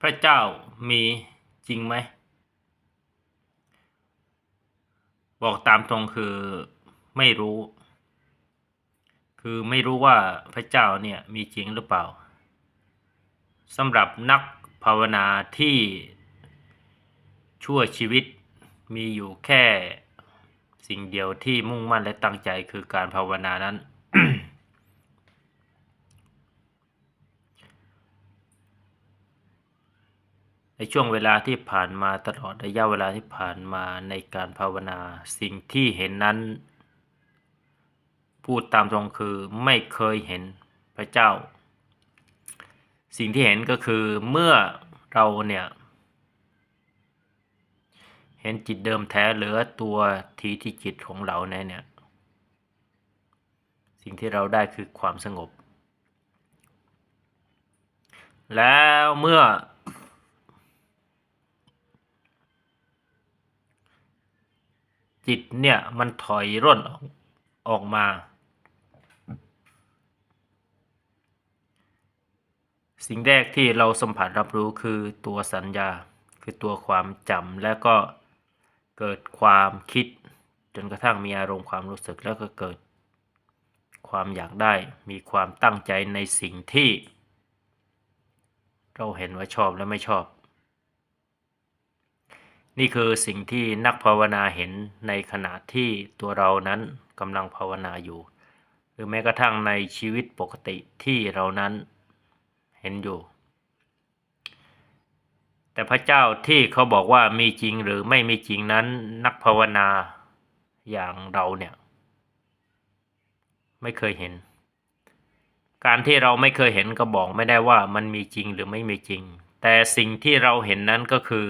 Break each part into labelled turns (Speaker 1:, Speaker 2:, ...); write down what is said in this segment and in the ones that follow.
Speaker 1: พระเจ้ามีจริงไหม บอกตามตรงคือไม่รู้ คือไม่รู้ว่าพระเจ้าเนี่ยมีจริงหรือเปล่าสำหรับนักภาวนาที่ชั่วชีวิตมีอยู่แค่สิ่งเดียวที่มุ่งมั่นและตั้งใจคือการภาวนานั้น ในช่วงเวลาที่ผ่านมาตลอดระยะเวลาที่ผ่านมาในการภาวนาสิ่งที่เห็นนั้นพูดตามตรงคือไม่เคยเห็นพระเจ้า สิ่งที่เห็นก็คือเมื่อเราเนี่ย เห็นจิตเดิมแท้เหลือตัวทีที่จิตของเราเนี่ยเนี่ยสิ่งที่เราได้คือความสงบ แล้วเมื่อ จิตเนี่ยมันถอยร่นออกออกมา สิ่งแรกที่เราสัมผัสรับรู้คือตัวสัญญา คือตัวความจำแล้วก็เกิดความคิด จนกระทั่งมีอารมณ์ความรู้สึกแล้วก็เกิด ความอยากได้มีความตั้งใจในสิ่งที่ เราเห็นว่าชอบและไม่ชอบ นี่คือสิ่งที่นักภาวนาเห็นในขณะที่ตัวเรานั้นกำลังภาวนาอยู่ หรือแม้กระทั่งในชีวิตปกติที่เรานั้นเห็นอยู่ แต่พระเจ้าที่เขาบอกว่ามีจริงหรือไม่มีจริงนั้นนักภาวนาอย่างเราเนี่ย ไม่เคยเห็น การที่เราไม่เคยเห็นก็บอกไม่ได้ว่ามันมีจริงหรือไม่มีจริง แต่สิ่งที่เราเห็นนั้นก็คือ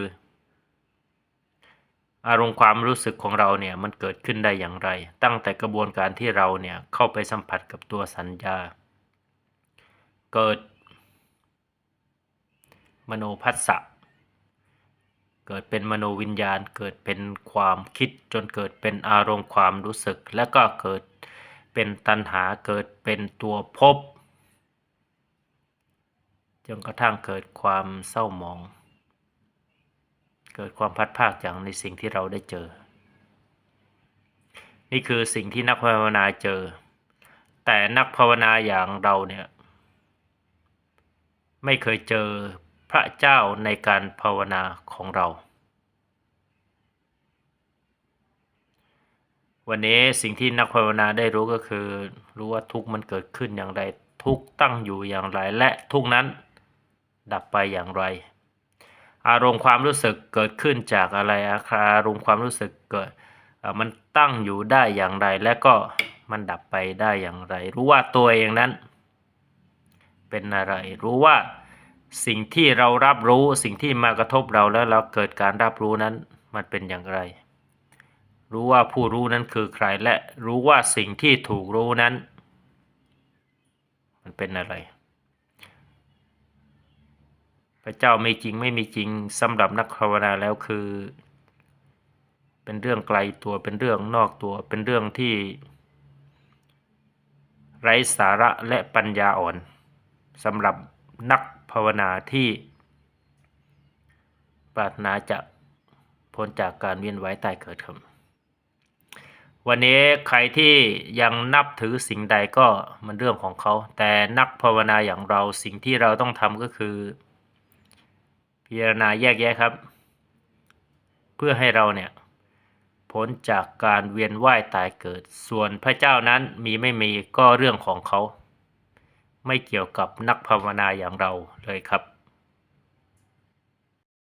Speaker 1: อารมณ์ความรู้สึกของเราเนี่ยมันเกิดขึ้นได้อย่างไร ตั้งแต่กระบวนการที่เราเนี่ยเข้าไปสัมผัสกับตัวสัญญา เกิด มโนพัสสะเกิดเป็นมโนวิญญาณ เกิดเป็นความคิดจนเกิดเป็นอารมณ์ความรู้สึก และก็เกิดเป็นตัณหาเกิดเป็นตัวภพจนกระทั่งเกิดความเศร้าหมอง เกิดความพัดภาคจากในสิ่งที่เราได้เจอ นี่คือสิ่งที่นักภาวนาเจอ แต่นักภาวนาอย่างเราเนี่ยไม่เคยเจอพระเจ้าในการภาวนาของเรา วันนี้สิ่งที่นักภาวนาได้รู้ก็คือ รู้ว่าทุกมันเกิดขึ้นอย่างไร ทุกตั้งอยู่อย่างไรและทุกนั้นดับไปอย่างไร อารมณ์ความรู้สึกเกิดขึ้นจากอะไรอารมณ์ความรู้สึกเกิดมันตั้งอยู่ได้อย่างไร และก็มันดับไปได้อย่างไร รู้ว่าตัวเองนั้น เป็นอะไร รู้ว่าสิ่งที่เรารับรู้สิ่งที่มากระทบเราแล้วเราเกิดการรับรู้นั้นมันเป็นอย่างไร รู้ว่าผู้รู้นั้นคือใครและรู้ว่าสิ่งที่ถูกรู้นั้น มันเป็นอะไร พระเจ้าไม่จริงไม่มีจริงสำหรับนักภาวนาแล้วคือ เป็นเรื่องไกลตัวเป็นเรื่องนอกตัว เป็นเรื่องที่ ไร้สาระและปัญญาอ่อนสำหรับนักภาวนาที่ปรารถนาจะพ้นจากการเวียนว่ายตายเกิดครับวันนี้ใครที่ยังนับถือสิ่งใดก็มันเรื่องของเขา แต่นักภาวนาอย่างเราสิ่งที่เราต้องทำก็คือ พิจารณาแยกแยะครับ เพื่อให้เราเนี่ยพ้นจากการเวียนว่ายตายเกิด ส่วนพระเจ้านั้นมีไม่มีก็เรื่องของเขา ไม่เกี่ยวกับนักภาวนาอย่างเราเลยครับ